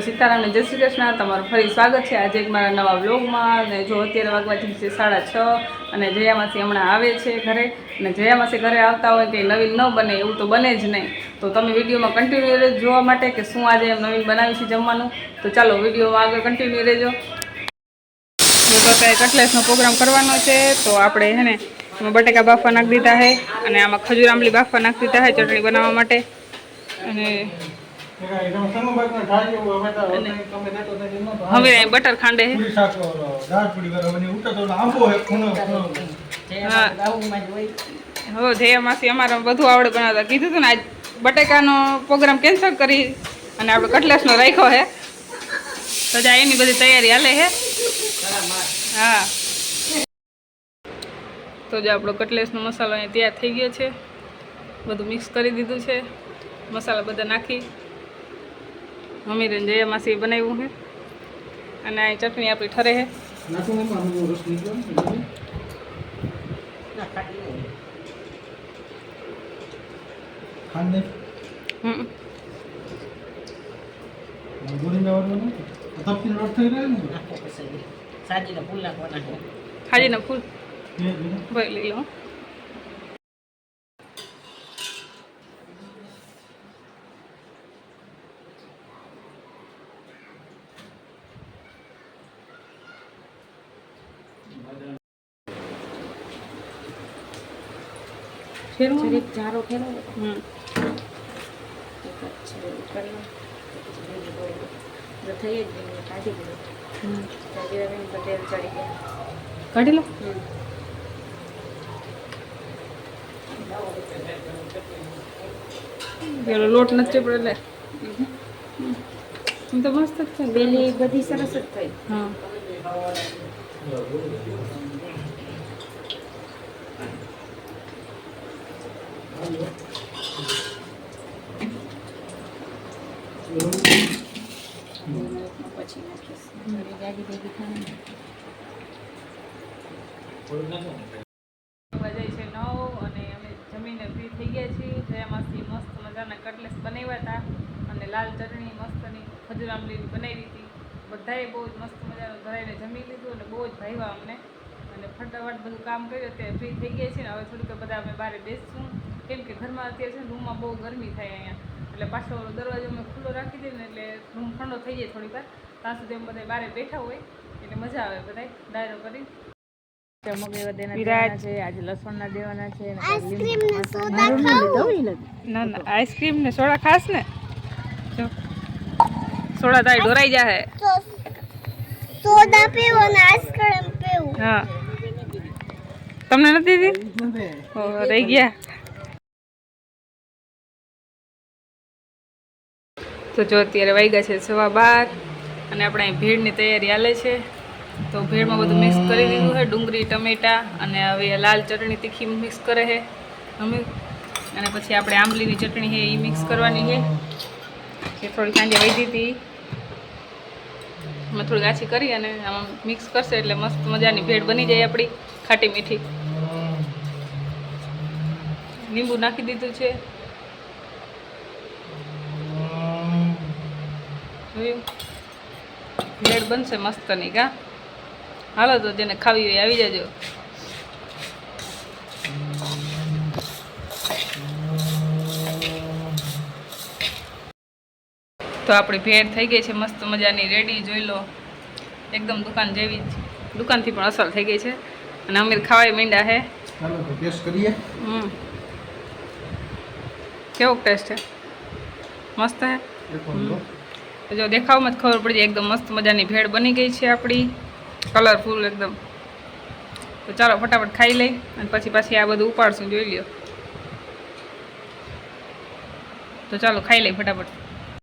સીતારામને જય શ્રી કૃષ્ણ, તમારું ફરી સ્વાગત છે. આજે એક મારા નવા વ્લોગમાં. અને જો અત્યારે વાગવાથી છે સાડા છ અને જયામાસી હમણાં આવે છે ઘરે. અને જયામાસી ઘરે આવતા હોય કંઈ નવીન ન બને, એવું તો બને જ નહીં. તો તમે વિડીયોમાં કન્ટિન્યુ રહેજો જોવા માટે કે શું આજે એમ નવીન બનાવ્યું છે જમવાનું. તો ચાલો વિડીયોમાં આગળ કન્ટિન્યુ રહેજો. તો કટલેસનો પ્રોગ્રામ કરવાનો છે, તો આપણે હે ને બટેકા બાફવા નાખી દીધા છે અને આમાં ખજૂર આંબલી બાફવા નાખી દીધા છે ચટણી બનાવવા માટે. અને હવે અહીં બટર ખાંડે છે હા. હવે જયા માસી અમારે બધું આવડે બનાવતા કીધું હતું ને આજ બટેકાનો પ્રોગ્રામ કેન્સલ કરી અને આપણે કટલેસનો રાખ્યો છે તો જા એની બધી તૈયારી હાલે હે. હા. તો જે આપણો કટલેસનો મસાલો અહીંયા તૈયાર થઈ ગયો છે બધું મિક્સ કરી દીધું છે. મસાલા બધા નાખી. મમ્મી રંજયા માસી બનાવ્યું છે. અને આ ચટણી આપણી ઠરે છે. હમ. સાજીના ફૂલ નાખવાના છે. હાજીના ફૂલ. ભરી લઈ લો. ફેરવું? જરીક જારો ફેરવો હમ. થઈ જ કાઢી દીધું. હમ. જાજીરાબેન પટેલ ચડી ગયા. કાઢી લો. પેલો લોટ નથી પડે એટલે. તો મસ્ત જ છે. ને. બેલી બધી સરસ જ થઈ. હા. નવ અને અમે જમીને ફ્રી થઈ ગયા છીએ જયામાંથી મસ્ત મજાના કટલેસ બનાવ્યા હતા અને લાલ ચટણી મસ્તની ખજૂર આંબલીની બનાવી હતી બધાએ બહુ જ મસ્ત મજાનું ધરાઈને જમી લીધું અને બહુ જ ભાવ્યા અમને અને ફટાફટ બધું કામ કર્યું અત્યારે ફ્રી થઈ ગયા છીએ ને, હવે થોડુંક બધા અમે બહાર બેસશું. કેમ કે ઘરમાં અત્યારે છે ને રૂમમાં બહુ ગરમી થાય અહીંયા. એટલે પાછો દરવાજો અમે ખુલ્લો રાખી દઈએ ને એટલે રૂમ ઠંડો થઈ જાય થોડીક વાર. ત્યાં સુધી અમે બધા બહાર બેઠા હોય એટલે મજા આવે બધા ડાયરો કરી. મગેવા દેના છે આજે લસણના દેવાના છે અને આઈસ્ક્રીમ ને સોડા ખાસ ને? સોડા તારી ઢોરાઈ જાય સોડા પીવો ને આઈસ્ક્રીમ પીવું. હા. તમને નથી દીધી? ઓ રહી ગયા. તો જો અત્યારે વાગ્યા છે સવા બાર અને આપણે અહીં ભેળની તૈયારી હાલે છે. તો ભેળમાં બધું મિક્સ કરી દીધું છે. ડુંગળી, ટમેટા અને હવે લાલ ચટણી તીખી મિક્સ કરે છે. અમે અને પછી આપણે આંબલીની ચટણી છે એ મિક્સ કરવાની છે. એ થોડી સાંજે વહી હતી. અમે થોડી આછી કરી અને આમાં મિક્સ કરશે એટલે મસ્ત મજાની ભેળ બની જાય આપણી ખાટી મીઠી. લીંબુ નાખી દીધું છે. જોયું બ્રેડ બનશે નહીં કા? હાલો તો જેને ખાવી હોય આવી જજો. તો આપણી ભેળ થઈ ગઈ છે મસ્ત મજાની રેડી જોઈ લો. એકદમ દુકાન જેવી જ. દુકાનથી પણ અસર થઈ ગઈ છે. અને અમીર ખાવાય મીંડા હે. ચાલો તો ટેસ્ટ કરીએ. હમ. કેવો ટેસ્ટ છે? મસ્ત હે? જો દેખાવમાં જ ખબર પડી જાય, એકદમ મસ્ત મજાની ભેળ બની ગઈ છે આપણી. કલરફુલ એકદમ. તો ચાલો ફટાફટ ખાઈ લઈ અને પછી પાછી આ બધું ઉપાડશું, જોઈ લ્યો. તો ચાલો ખાઈ લઈ ફટાફટ.